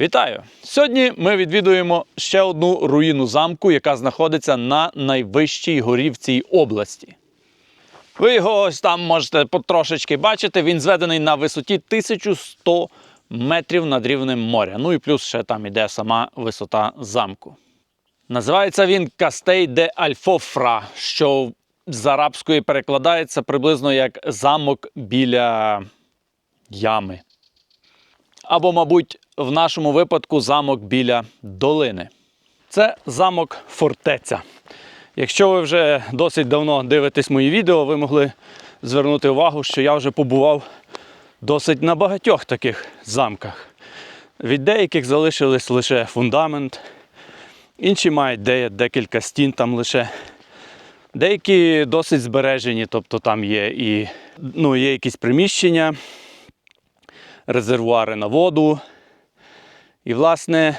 Вітаю! Сьогодні ми відвідуємо ще одну руїну замку, яка знаходиться на найвищій горі в цій області. Ви його ось там можете потрошечки бачити. Він зведений на висоті 1100 метрів над рівнем моря. Ну і плюс ще там іде сама висота замку. Називається він Кастей де Альфофра, що з арабської перекладається приблизно як замок біля ями. Або, мабуть, в нашому випадку замок біля долини. Це замок фортеця. Якщо ви вже досить давно дивитесь мої відео, ви могли звернути увагу, що я вже побував досить на багатьох таких замках. Від деяких залишились лише фундамент, інші мають де- декілька стін там лише. Деякі досить збережені, тобто там є і ну, є якісь приміщення, резервуари на воду. І, власне,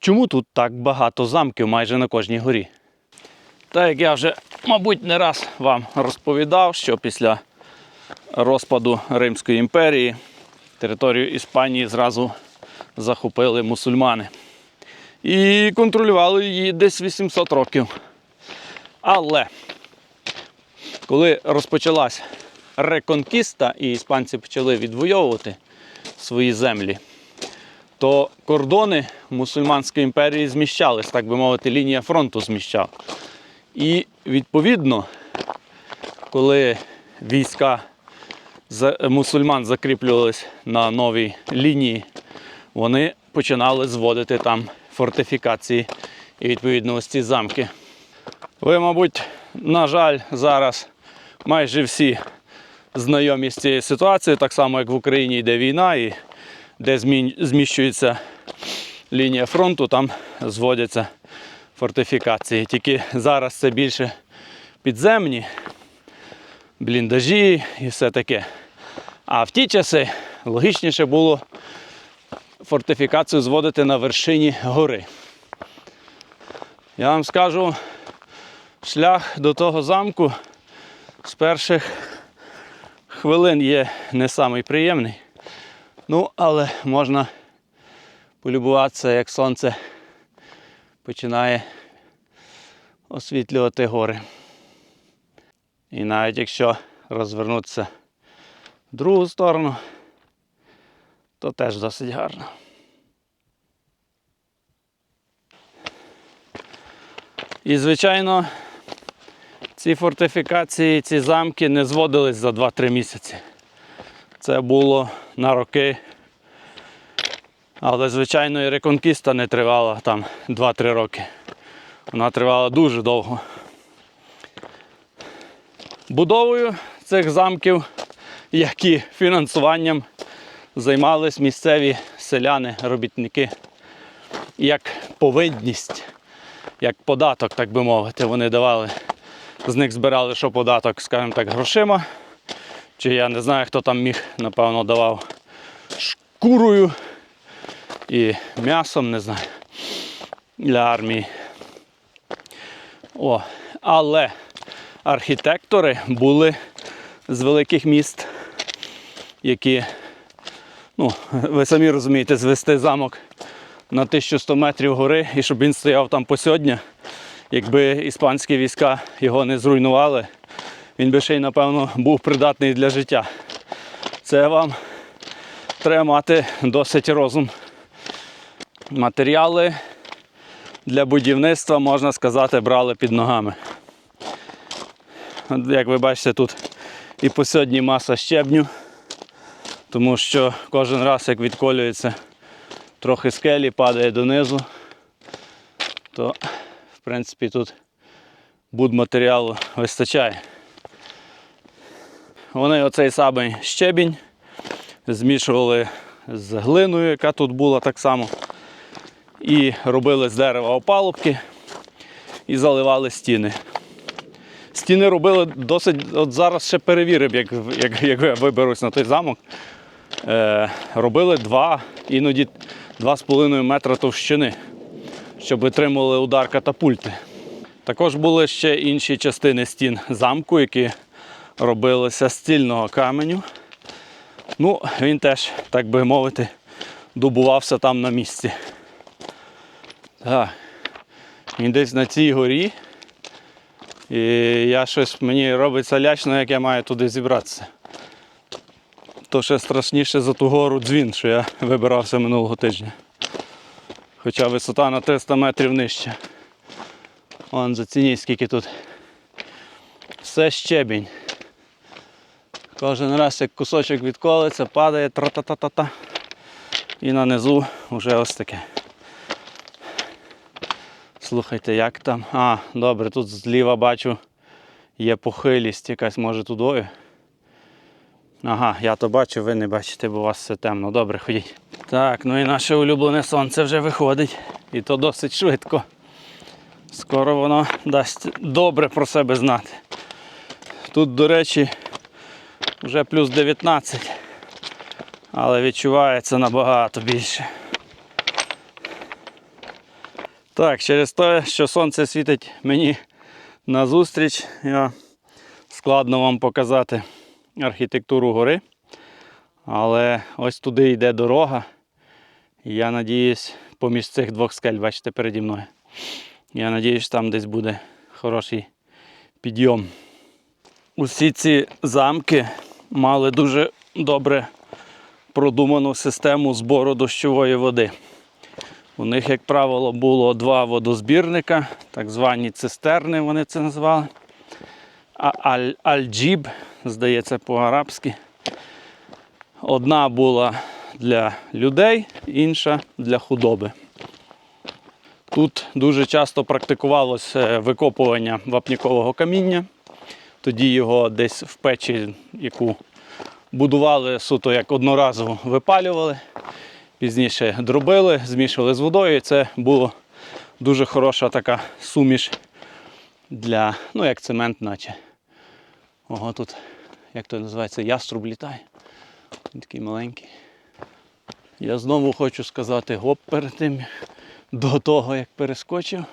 чому тут так багато замків майже на кожній горі? Так як я вже, мабуть, не раз вам розповідав, що після розпаду Римської імперії територію Іспанії зразу захопили мусульмани. І контролювали її десь 800 років. Але коли розпочалась реконкіста і іспанці почали відвоювати свої землі, то кордони мусульманської імперії зміщались, так би мовити, лінія фронту зміщала. І відповідно, коли війська мусульман закріплювались на новій лінії, вони починали зводити там фортифікації і відповідно ось ці замки. Ви, мабуть, на жаль, зараз майже всі знайомі з цією ситуацією, так само як в Україні йде війна, і де зміщується лінія фронту, там зводяться фортифікації. Тільки зараз це більше підземні, бліндажі і все таке. А в ті часи логічніше було фортифікацію зводити на вершині гори. Я вам скажу, шлях до того замку з перших хвилин є не самий приємний. Ну, але можна полюбуватися, як сонце починає освітлювати гори. І навіть якщо розвернутися в другу сторону, то теж досить гарно. І, звичайно, ці фортифікації, ці замки не зводились за 2-3 місяці. Це було на роки. Але, звичайно, і реконкіста не тривала там 2-3 роки. Вона тривала дуже довго. Будовою цих замків, як і фінансуванням, займались місцеві селяни, робітники. Як повинність, як податок, так би мовити, вони давали. З них збирали, що податок, скажімо так, грошима. Чи я не знаю, хто там міг, напевно, давав шкурою і м'ясом, не знаю, для армії. О, але архітектори були з великих міст, які, ну, ви самі розумієте, звести замок на 1100 метрів гори і щоб він стояв там по сьогодні, якби іспанські війська його не зруйнували, він би ще й, напевно, був придатний для життя. Це вам треба мати досить розум. Матеріали для будівництва, можна сказати, брали під ногами. Як ви бачите, тут і по сьогодні маса щебню, тому що кожен раз, як відколюється трохи скелі, падає донизу, то в принципі тут будматеріалу вистачає. Вони оцей самий щебінь змішували з глиною, яка тут була так само. І робили з дерева опалубки і заливали стіни. Стіни робили досить. От зараз ще перевірив, як, як, як я виберусь на той замок. Е, робили два, іноді 2,5 метра товщини, щоб витримували удар катапульти. Також були ще інші частини стін замку, які робилися з цільного каменю. Ну, він теж, так би мовити, добувався там на місці. Так. Він десь на цій горі. І я щось мені робиться лячно, як я маю туди зібратися. То ще страшніше за ту гору дзвін, що я вибирався минулого тижня. Хоча висота на 300 метрів нижче. Вон зацініть, скільки тут. Все щебінь. Кожен раз як кусочок відколиться, падає тра-та-та-та-та. І на низу вже ось таке. Слухайте, як там. А, добре, тут зліва бачу є похилість якась, може тудою. Ага, я то бачу, ви не бачите, бо у вас все темно. Добре, ходіть. Так, ну і наше улюблене сонце вже виходить. І то досить швидко. Скоро воно дасть добре про себе знати. Тут, до речі, вже плюс 19, але відчувається набагато більше. Так, через те, що сонце світить мені назустріч, я складно вам показати архітектуру гори. Але ось туди йде дорога. Я надіюсь, поміж цих двох скель, бачите, переді мною. Я надіюсь, там десь буде хороший підйом. Усі ці замки мали дуже добре продуману систему збору дощової води. У них, як правило, було два водозбірника, так звані цистерни, вони це називали. А аль- Аль-Джіб, здається, по-арабськи. Одна була для людей, інша для худоби. Тут дуже часто практикувалося викопування вапнікового каміння. Тоді його десь в печі, яку будували суто як одноразово випалювали. Пізніше дробили, змішували з водою. І це була дуже хороша така суміш для, ну як цемент, наче. Ого, тут, як то називається, яструб літає. Він такий маленький. Я знову хочу сказати гоп перед тим, до того, як перескочив.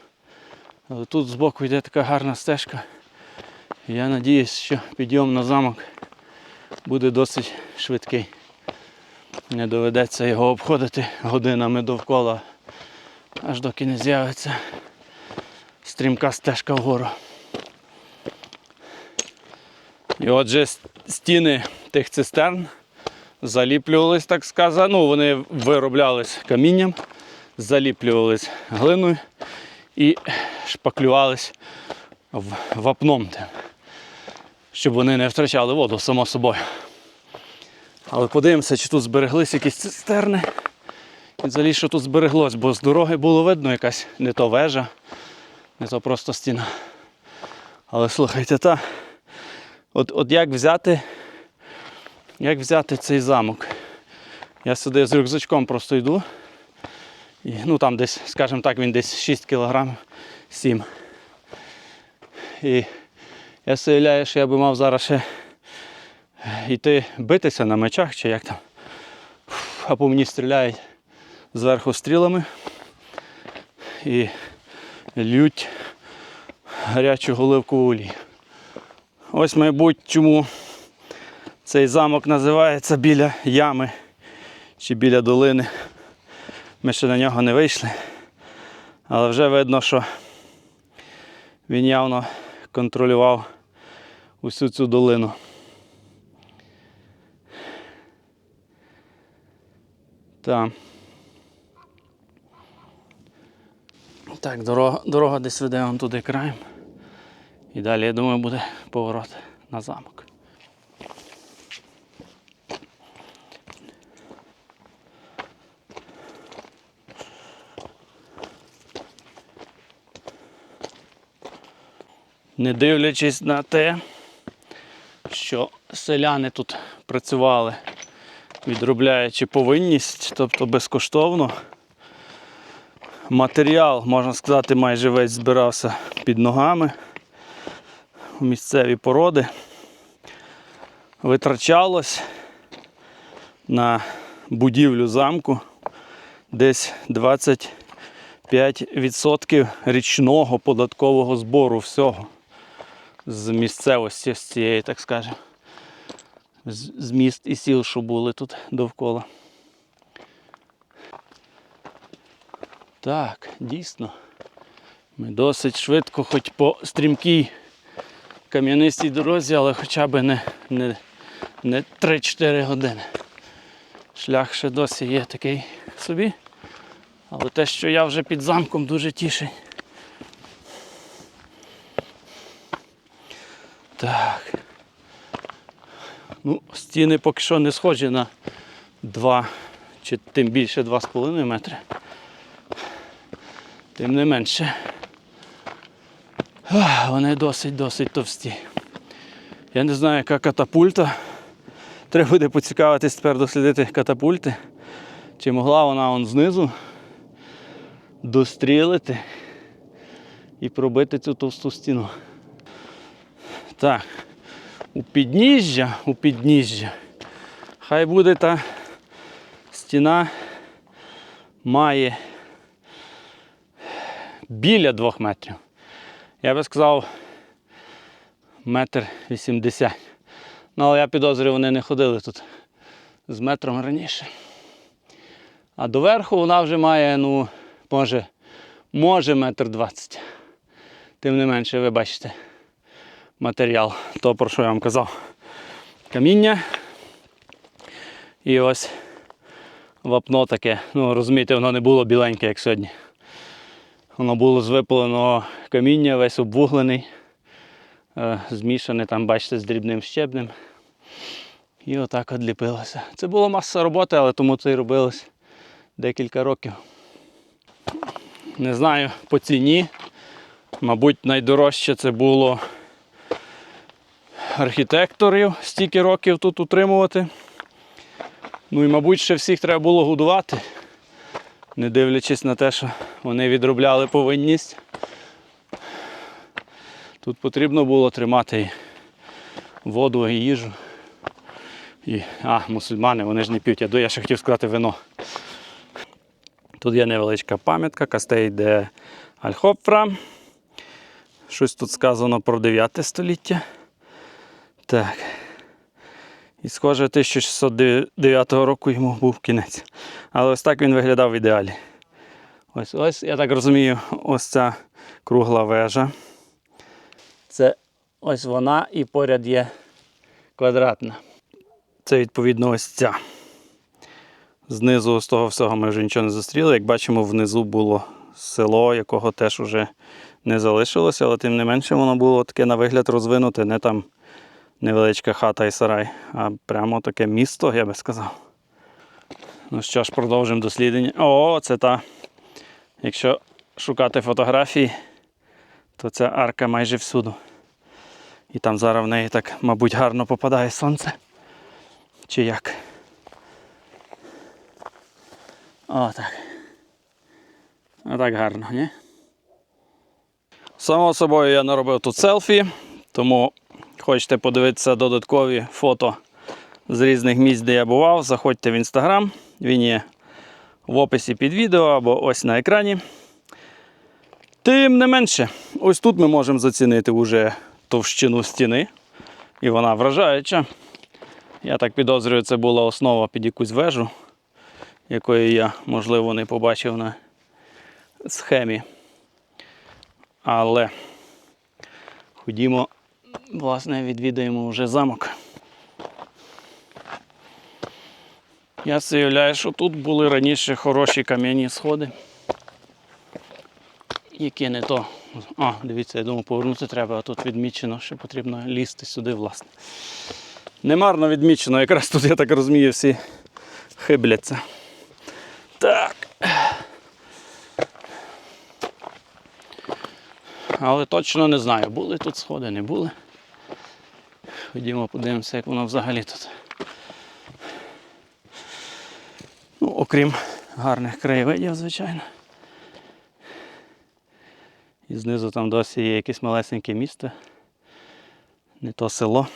Але тут збоку йде така гарна стежка. Я надіюсь, що підйом на замок буде досить швидкий. Не доведеться його обходити годинами довкола, аж доки не з'явиться стрімка стежка вгору. І отже, стіни тих цистерн заліплювались, так сказати. Ну, вони вироблялись камінням, заліплювались глиною і шпаклювались вапном, щоб вони не втрачали воду, само собою. Але подивимося, чи тут збереглись якісь цистерни. І взагалі, що тут збереглось, бо з дороги було видно якась не то вежа, не то просто стіна. Але слухайте, та, от, от як взяти, як взяти цей замок? Я сюди з рюкзачком просто йду. І, ну там десь, скажімо так, він десь 6 кілограмів 7. І я уявляю, що я би мав зараз ще йти битися на мечах чи як там. А по мені стріляють зверху стрілами і лють гарячу голивку олії. Ось, мабуть, чому цей замок називається біля ями чи біля долини. Ми ще на нього не вийшли, але вже видно, що він явно контролював усю цю долину. Так. Так, дорога, дорога десь веде вон туди краєм. І далі, я думаю, буде поворот на замок. Не дивлячись на те, що селяни тут працювали, відробляючи повинність, тобто безкоштовно. Матеріал, можна сказати, майже весь збирався під ногами у місцеві породи. Витрачалось на будівлю замку десь 25% річного податкового збору всього з місцевості, з цієї, так скажемо, з міст і сіл, що були тут довкола. Так, дійсно. Ми досить швидко, хоч по стрімкій кам'янистій дорозі, але хоча б не, не, не 3-4 години. Шлях ще досі є такий собі. Але те, що я вже під замком, дуже тішить. Так. Ну, стіни поки що не схожі на 2 чи тим більше 2,5 метри. Тим не менше. Вони досить-досить товсті. Я не знаю, яка катапульта. Треба буде поцікавитись тепер дослідити катапульти. Чи могла вона он знизу дострілити і пробити цю товсту стіну. Так, у підніжжя, у підніжжя. Хай буде та стіна має біля двох метрів. Я би сказав метр вісімдесят. Ну, але я підозрюю, вони не ходили тут з метром раніше. А доверху вона вже має, ну, може, може метр двадцять. Тим не менше, ви бачите матеріал, то про що я вам казав. Каміння. І ось вапно таке. Ну, розумієте, воно не було біленьке, як сьогодні. Воно було з випаленого каміння, весь обвуглений, е, змішаний там, бачите, з дрібним щебнем. І отак от. Це була маса роботи, але тому це і робилось декілька років. Не знаю по ціні. Мабуть, найдорожче це було архітекторів стільки років тут утримувати. Ну і, мабуть, ще всіх треба було годувати, не дивлячись на те, що вони відробляли повинність. Тут потрібно було тримати і воду і їжу. І, а, мусульмани, вони ж не п'ють. Я, ще хотів сказати вино. Тут є невеличка пам'ятка Кастей де Альхопфра. Щось тут сказано про 9 століття. Так. І схоже, 1609 року йому був кінець. Але ось так він виглядав в ідеалі. Ось, ось, я так розумію, ось ця кругла вежа. Це ось вона і поряд є квадратна. Це відповідно ось ця. Знизу з того всього ми вже нічого не зустріли. Як бачимо, внизу було село, якого теж уже не залишилося, але тим не менше воно було таке на вигляд розвинуте, не там невеличка хата і сарай, а прямо таке місто, я би сказав. Ну що ж, продовжимо дослідження. О, це та. Якщо шукати фотографії, то ця арка майже всюду. І там зараз в неї так, мабуть, гарно попадає сонце. Чи як? О, так. А так гарно, ні? Само собою я наробив тут селфі, тому хочете подивитися додаткові фото з різних місць, де я бував, заходьте в інстаграм. Він є в описі під відео або ось на екрані. Тим не менше, ось тут ми можемо зацінити вже товщину стіни. І вона вражаюча. Я так підозрюю, це була основа під якусь вежу, якої я, можливо, не побачив на схемі. Але ходімо, власне, відвідаємо вже замок. Я уявляю, що тут були раніше хороші кам'яні сходи. Які не то. А, дивіться, я думаю, повернути треба, а тут відмічено, що потрібно лізти сюди, власне. Немарно відмічено, якраз тут, я так розумію, всі хибляться. Так. Але точно не знаю, були тут сходи, не були. Ходімо, подивимося, як воно взагалі тут. Ну, окрім гарних краєвидів, звичайно. І знизу там досі є якесь малесеньке місто. Не то село.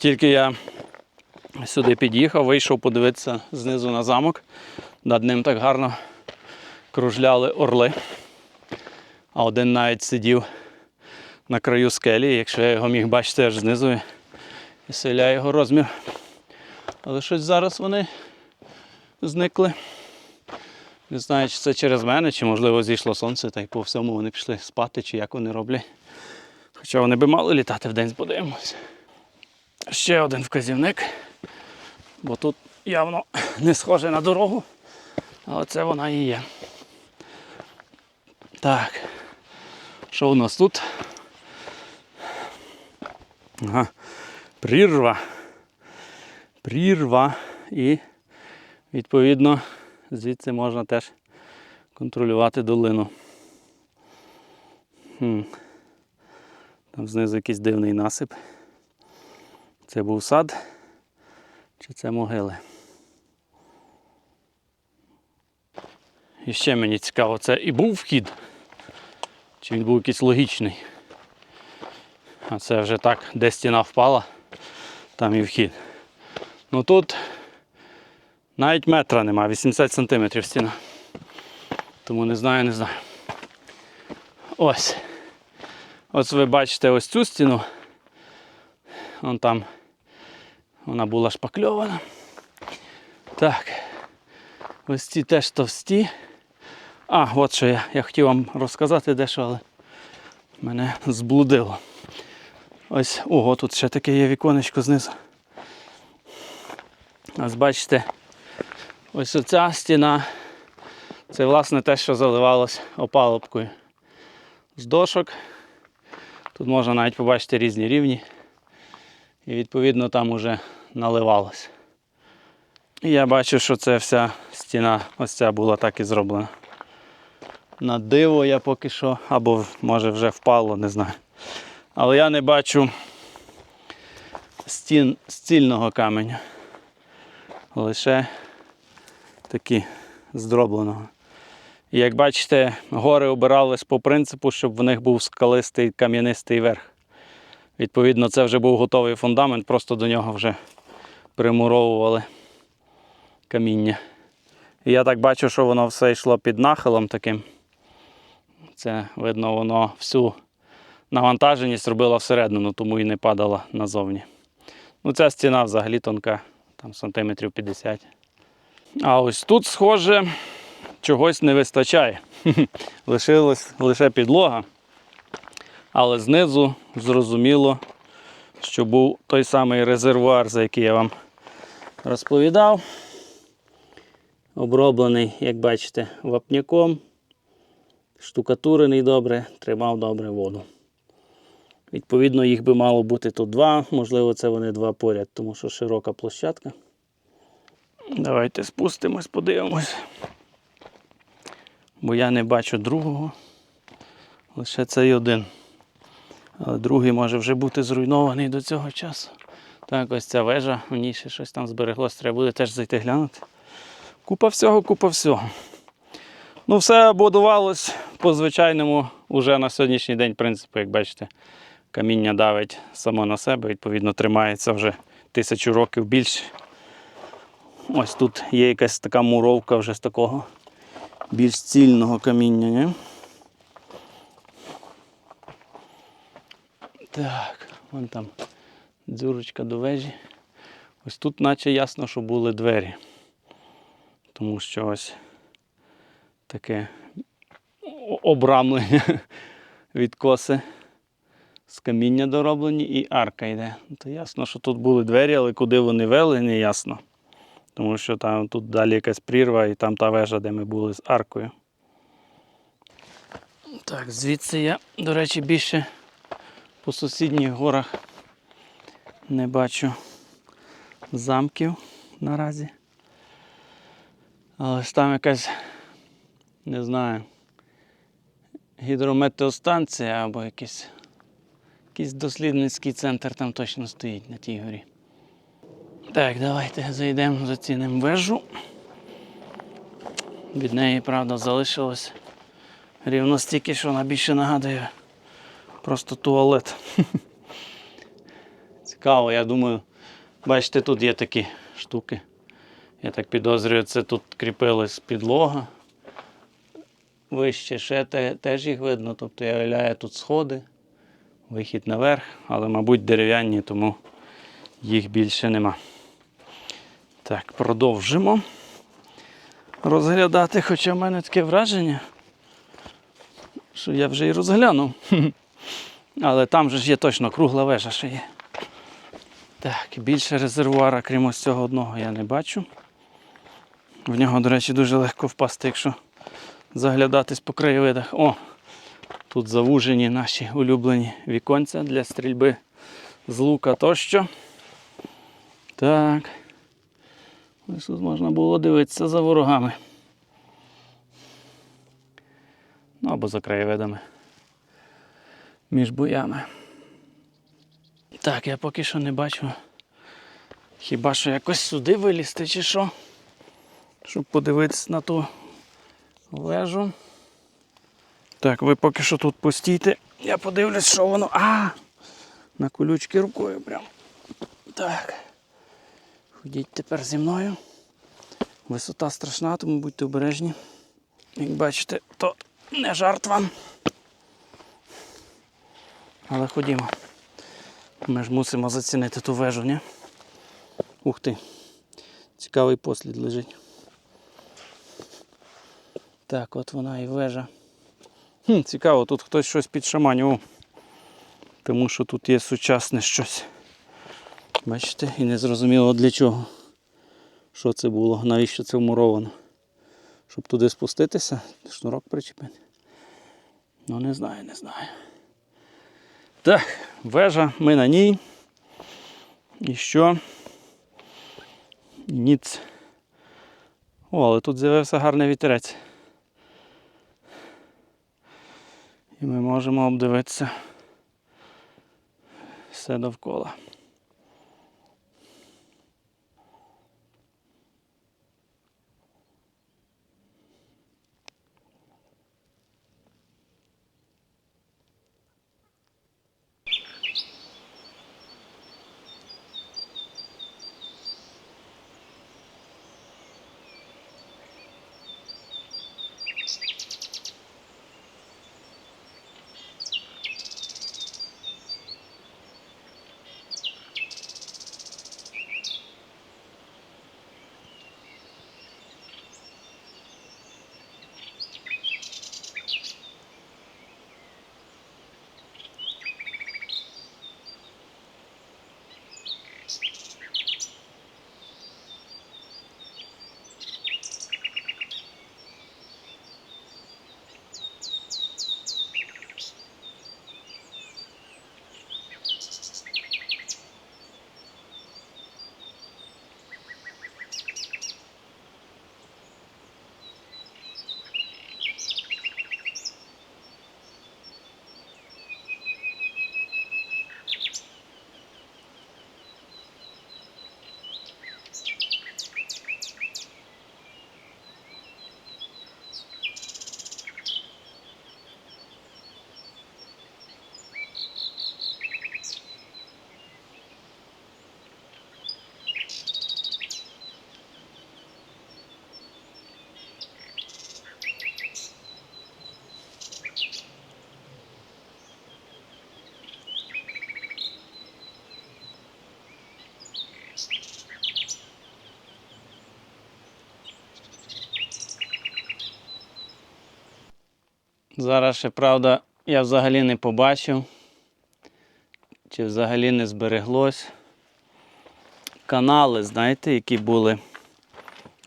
Тільки я сюди під'їхав, вийшов подивитися знизу на замок. Над ним так гарно кружляли орли. А один навіть сидів на краю скелі, якщо я його міг бачити аж знизу і селяє його розмір. Але щось зараз вони зникли. Не знаю, чи це через мене, чи можливо зійшло сонце, та й по всьому вони пішли спати, чи як вони роблять. Хоча вони би мали літати в день, подивимось. Ще один вказівник, бо тут явно не схоже на дорогу, але це вона і є. Так, що у нас тут? Ага. Прірва. Прірва. І відповідно звідси можна теж контролювати долину. Хм. Там знизу якийсь дивний насип. Це був сад чи це могили? І ще мені цікаво, це і був вхід? Чи він був якийсь логічний? А це вже так, де стіна впала, там і вхід. Ну тут навіть метра нема, 80 сантиметрів стіна. Тому не знаю, не знаю. Ось. Ось ви бачите ось цю стіну. Вон там вона була шпакльована. Так. Ось ці теж товсті. А, от що я, я хотів вам розказати дещо, але мене зблудило. Ось, ого, тут ще таке є віконечко знизу. Ось бачите, ось оця стіна. Це власне те, що заливалось опалубкою з дошок. Тут можна навіть побачити різні рівні. І відповідно там уже наливалось. І я бачу, що це вся стіна ось ця була так і зроблена. На диво я поки що, або може вже впало, не знаю. Але я не бачу стін стільного каменю. Лише такі здробленого. І як бачите, гори обирались по принципу, щоб в них був скалистий кам'янистий верх. Відповідно, це вже був готовий фундамент, просто до нього вже примуровували каміння. І я так бачу, що воно все йшло під нахилом таким. Це видно, воно всю навантаженість робила всередину, тому і не падала назовні. Ну, ця стіна взагалі тонка, там сантиметрів 50. А ось тут, схоже, чогось не вистачає. Лишилась лише підлога. Але знизу зрозуміло, що був той самий резервуар, за який я вам розповідав. Оброблений, як бачите, вапняком, штукатурений добре, тримав добре воду. Відповідно, їх би мало бути тут два, можливо, це вони два поряд, тому що широка площадка. Давайте спустимось, подивимось. Бо я не бачу другого. Лише цей один. Другий може вже бути зруйнований до цього часу. Так, ось ця вежа, в ній ще щось там збереглось, треба буде теж зайти глянути. Купа всього, купа всього. Ну, все будувалось по звичайному уже на сьогоднішній день принципу, як бачите, каміння давить само на себе, відповідно, тримається вже тисячу років більше. Ось тут є якась така муровка вже з такого більш цільного каміння. Ні? Так, вон там дзюрочка до вежі. Ось тут наче ясно, що були двері. Тому що ось таке обрамлення відкоси з каміння дороблені і арка йде. То ясно, що тут були двері, але куди вони вели, не ясно. Тому що там тут далі якась прірва і там та вежа, де ми були з аркою. Так, звідси я, до речі, більше по сусідніх горах не бачу замків наразі. Але там якась, не знаю, гідрометеостанція або якийсь, якийсь дослідницький центр там точно стоїть на тій горі. Так, давайте зайдемо, зацінимо вежу. Від неї, правда, залишилось рівно стільки, що вона більше нагадує просто туалет. Цікаво, я думаю, Бачите, тут є такі штуки. Я так підозрюю, це тут кріпилась підлога. Вище ще те, теж їх видно. Тобто я виявляю тут сходи, вихід наверх, але, мабуть, дерев'яні, тому їх більше нема. Так, продовжимо розглядати, хоча в мене таке враження, що я вже і розглянув. Але там же ж є точно кругла вежа ще є. Так, більше резервуара, крім ось цього одного, я не бачу. В нього, до речі, дуже легко впасти, якщо заглядатись по краєвидах. О! Тут завужені наші улюблені віконця для стрільби з лука тощо. Так. Ось тут можна було дивитися за ворогами. Ну або за краєвидами. Між боями. Так, я поки що не бачу. Хіба що якось сюди вилізти чи що? Щоб подивитися на ту вежу. Так, ви поки що тут постійте. Я подивлюсь, що воно. А! На колючки рукою прям. Так. Ходіть тепер зі мною. Висота страшна, тому будьте обережні. Як бачите, то не жарт вам. Але ходімо. Ми ж мусимо зацінити ту вежу, ні? Ух ти. Цікавий послід лежить. Так, от вона і вежа. Хм, цікаво, тут хтось щось підшаманював. Тому що тут є сучасне щось. Бачите, і не зрозуміло для чого. Що це було, навіщо це вмуровано. Щоб туди спуститися, шнурок причепити. Ну не знаю, не знаю. Так, вежа, ми на ній. І що? Ніц. О, але тут з'явився гарний вітерець. І ми можемо обдивитися все довкола. Зараз ще правда, я взагалі не побачив, чи взагалі не збереглось. Канали, знаєте, які були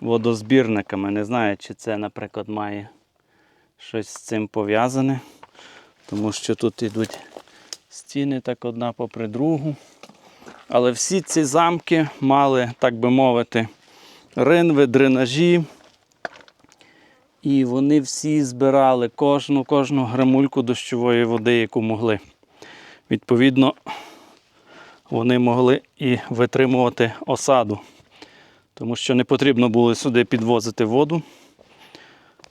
водозбірниками. Не знаю, чи це, наприклад, має щось з цим пов'язане. Тому що тут йдуть стіни так одна попри другу. Але всі ці замки мали, так би мовити, ринви, дренажі. І вони всі збирали кожну кожну грамульку дощової води, яку могли. Відповідно, вони могли і витримувати осаду, тому що не потрібно було сюди підвозити воду.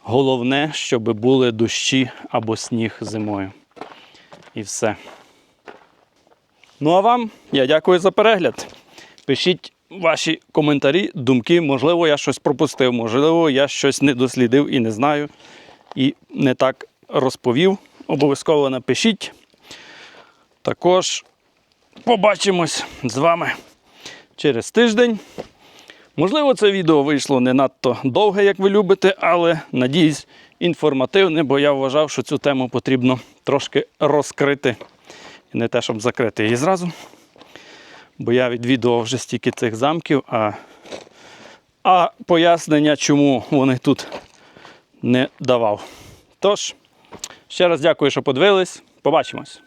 Головне, щоб були дощі або сніг зимою. І все. Ну а вам я дякую за перегляд. Пишіть ваші коментарі, думки. Можливо, я щось пропустив, можливо, я щось не дослідив і не знаю. І не так розповів. Обов'язково напишіть. Також побачимось з вами через тиждень. Можливо, це відео вийшло не надто довге, як ви любите, але надіюсь, інформативне, бо я вважав, що цю тему потрібно трошки розкрити. І не те, щоб закрити її зразу. Бо я відвідував вже стільки цих замків, а, а пояснення, чому вони тут не давав. Тож, ще раз дякую, що подивились. Побачимось.